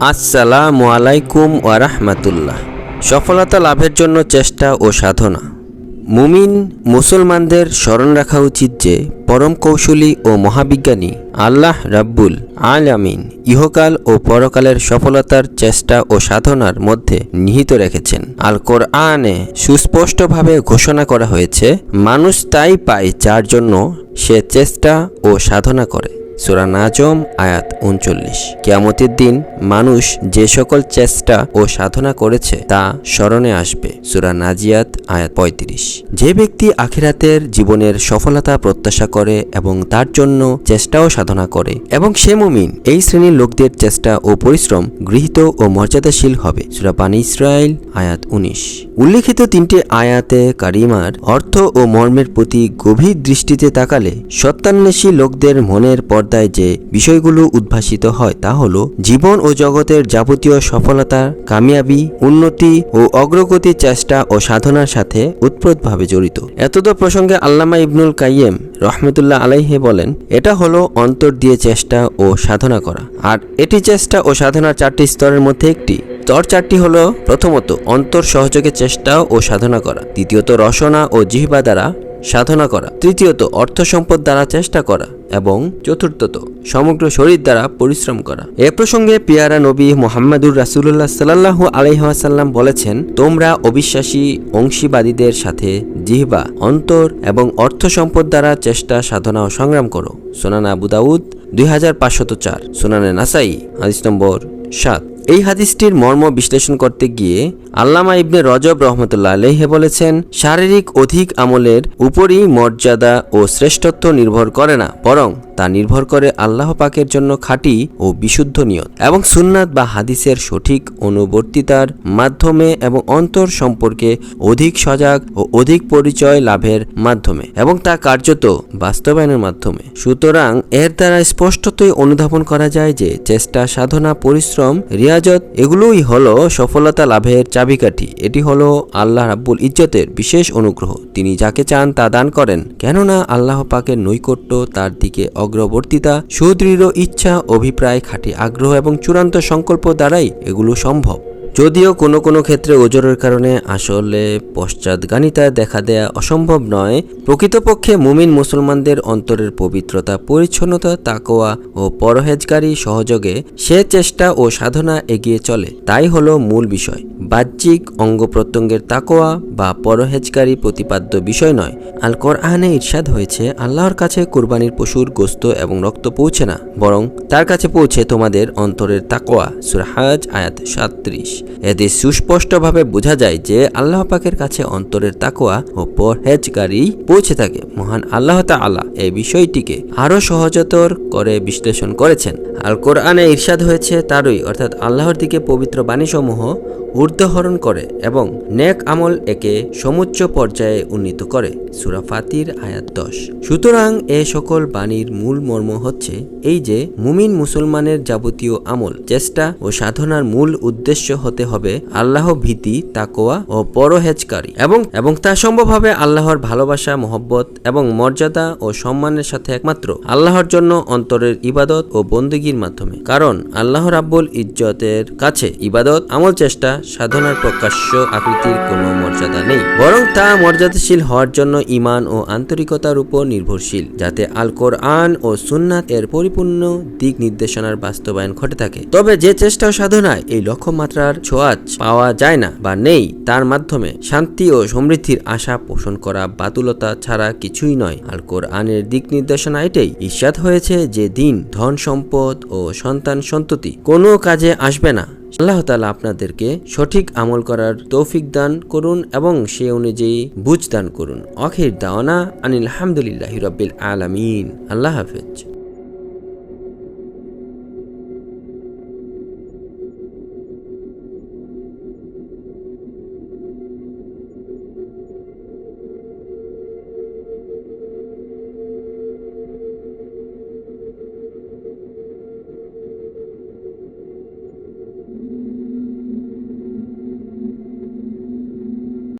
আসসালামু আলাইকুম ওয়ারাহমাতুল্লাহ সফলতা লাভের জন্য চেষ্টা ও সাধনা। মুমিন মুসলমানদের স্মরণ রাখা উচিত যে পরম কৌশলী ও মহাবিজ্ঞানী আল্লাহ রাব্বুল আলামিন ইহকাল ও পরকালের সফলতার চেষ্টা ও সাধনার মধ্যে নিহিত রেখেছেন। আল কোরআনে সুস্পষ্টভাবে ঘোষণা করা হয়েছে, মানুষ তাই পায় যার জন্য সে চেষ্টা ও সাধনা করে। সুরা নাজম, আয়াত উনচল্লিশ। কেয়ামতের দিন মানুষ যে সকল চেষ্টা ও সাধনা করেছে তা স্মরণে আসবে। সুরা নাজিয়াত, আয়াত পঁয়ত্রিশ। যে ব্যক্তি আখিরাতের জীবনের সফলতা প্রত্যাশা করে এবং তার জন্য চেষ্টা ও সাধনা করে এবং সে মুমিন, এই শ্রেণির লোকদের চেষ্টা ও পরিশ্রম গৃহীত ও মর্যাদাশীল হবে। সুরা পানি ইসরায়েল আয়াত উনিশ। উল্লিখিত তিনটি আয়াতে কারিমার অর্থ ও মর্মের প্রতি গভীর দৃষ্টিতে তাকালে সত্যান্বেষী লোকদের মনের পর্দায় যে বিষয়গুলো উদ্ভাসিত হয় তা হল জীবন ও জগতের যাবতীয় সফলতা, কামিয়াবি, উন্নতি ও অগ্রগতির চেষ্টা ও সাধনার সাথে উৎপ্রতভাবে জড়িত। এতদ প্রসঙ্গে আল্লামা ইবনুল কাইয়েম রহমতুল্লাহ আলাইহে বলেন, এটা হলো অন্তর দিয়ে চেষ্টা ও সাধনা করা। আর এটি চেষ্টা ও সাধনার চারটি স্তরের মধ্যে একটি। স্তর চারটি হলো প্রথমত, অন্তর সহযোগে চেষ্টা ও সাধনা করা। দ্বিতীয়ত, রসনা ও জিহ্বা দ্বারা সাধনা করা। তৃতীয়ত, অর্থ সম্পদ দ্বারা চেষ্টা করা এবং চতুর্থত, সমগ্র শরীর দ্বারা পরিশ্রম করা। এ প্রসঙ্গে পিয়ারা নবী মোহাম্মদুর রাসুল্লাহ সাল্লাহ আলহাসাল্লাম বলেছেন, তোমরা অবিশ্বাসী অংশীবাদীদের সাথে জিহবা, অন্তর এবং অর্থ সম্পদ দ্বারা চেষ্টা, সাধনা ও সংগ্রাম করো। সোনানা আবুদাউদ দুই হাজার পাঁচশত চার। সোনানে নাসাই, হাদিস নম্বর সাত। এই হাদিসটির মর্ম বিশ্লেষণ করতে গিয়ে আল্লামা ইবনে রজব রহমতুল্লাহ আলহে বলেছেন, শারীরিক অধিক আমলের উপরই মর্যাদা ও শ্রেষ্ঠত্ব নির্ভর করে না, বরং তা নির্ভর করে আল্লাহ পাকের জন্য খাঁটি ও বিশুদ্ধ নিয়ত এবং সুন্নাত বা হাদিসের সঠিক অনুবর্তিতার মাধ্যমে এবং অন্তর সম্পর্কে অধিক সজাগ ও অধিক পরিচয় লাভের মাধ্যমে এবং তা কার্যত বাস্তবায়নের মাধ্যমে। সুতরাং এর দ্বারা স্পষ্টতই অনুধাবন করা যায় যে চেষ্টা, সাধনা, পরিশ্রম, রিয়াজত এগুলোই হলো সফলতা লাভের চাবিকাঠি। এটি হলো আল্লাহ রাব্বুল ইজ্জতের বিশেষ অনুগ্রহ। তিনি যাকে চান তা দান করেন, কেননা আল্লাহ পাকের নৈকট্য তার দিকে অগ্রবর্তিতা সুদৃঢ় ইচ্ছা অভিপ্রায় খাঁটি আগ্রহ এবং চূড়ান্ত সংকল্প দ্বারাই এগুলো সম্ভব। যদিও কোনো কোনো ক্ষেত্রে ওজরের কারণে আসলে পশ্চাৎগানিতা দেখা দেয়া অসম্ভব নয়, প্রকৃতপক্ষে মুমিন মুসলমানদের অন্তরের পবিত্রতা, পরিচ্ছন্নতা তাকোয়া ও পরহেজগারী সহযোগে সে চেষ্টা ও সাধনা এগিয়ে চলে। তাই হলো মূল বিষয়। বাহ্যিক অঙ্গ প্রত্যঙ্গের তাকোয়া বা পরহেজগারী প্রতিপাদ্য বিষয় নয়। আল কোরআনে ইরশাদ হয়েছে, আল্লাহর কাছে কুরবানির পশুর গোস্ত এবং রক্ত পৌঁছে না, বরং তার কাছে পৌঁছে তোমাদের অন্তরের তাকোয়া সুরহাজ আয়াত সাত্রিশ এতে সুস্পষ্টভাবে বোঝা যায় যে আল্লাহ পাকের কাছে অন্তরের তাকোয়া ও পরহেজকারী পৌঁছে থাকে। মহান আল্লাহ তাআলা এই বিষয়টিকে আরও সহজতর করে বিশ্লেষণ করেছেন। আল কোরআনে ইরশাদ হয়েছে তারই, অর্থাৎ আল্লাহর দিকে পবিত্র বাণীসমূহ ঊর্ধ্বহরণ করে এবং নেক আমল একে সমুচ্চ পর্যায়ে উন্নীত করে। সুরা ফাতির, আয়াত দশ। সুতরাং এ সকল বাণীর মূল মর্ম হচ্ছে এই যে, মুমিন মুসলমানের যাবতীয় আমল, চেষ্টা ও সাধনার মূল উদ্দেশ্য হতে হবে আল্লাহ ভীতি তাকোয়া ও পরহেজকারী এবং এবং তা সম্ভব হবে আল্লাহর ভালোবাসা, মহব্বত এবং মর্যাদা ও সম্মানের সাথে একমাত্র আল্লাহর জন্য অন্তরের ইবাদত ও বন্দগির মাধ্যমে। কারণ আল্লাহ রাব্বুল ইজ্জতের কাছে ইবাদত, আমল, চেষ্টা সাধনার প্রকাশ্য আকৃতির কোনো মর্যাদা নেই। বরং তা মর্যাদাশীল হওয়ার জন্য ইমান ও আন্তরিকতার উপর নির্ভরশীল, যাতে আল কোরআন ও সুন্নাত এর পরিপূর্ণ দিক নির্দেশনার বাস্তবায়ন ঘটে থাকে। তবে যে চেষ্টা ও সাধনায় এই লক্ষ্যমাত্রার ছোঁয়াচ পাওয়া যায় না বা নেই, তার মাধ্যমে শান্তি ও সমৃদ্ধির আশা পোষণ করা বাতুলতা ছাড়া কিছুই নয়। আল কোরআনের দিক নির্দেশনা এটাই ঈর্ষাদ হয়েছে যে দিন ধন সম্পদ ও সন্তান সন্ততি কোনো কাজে আসবে না। আল্লাহ তালা আপনাদেরকে সঠিক আমল করার তৌফিক দান করুন এবং সে অনুযায়ী বুঝ দান করুন। অখির দাওয়ানা আনিল হামদুলিল্লাহ রব্বিল আলমিন। আল্লাহ হাফেজ।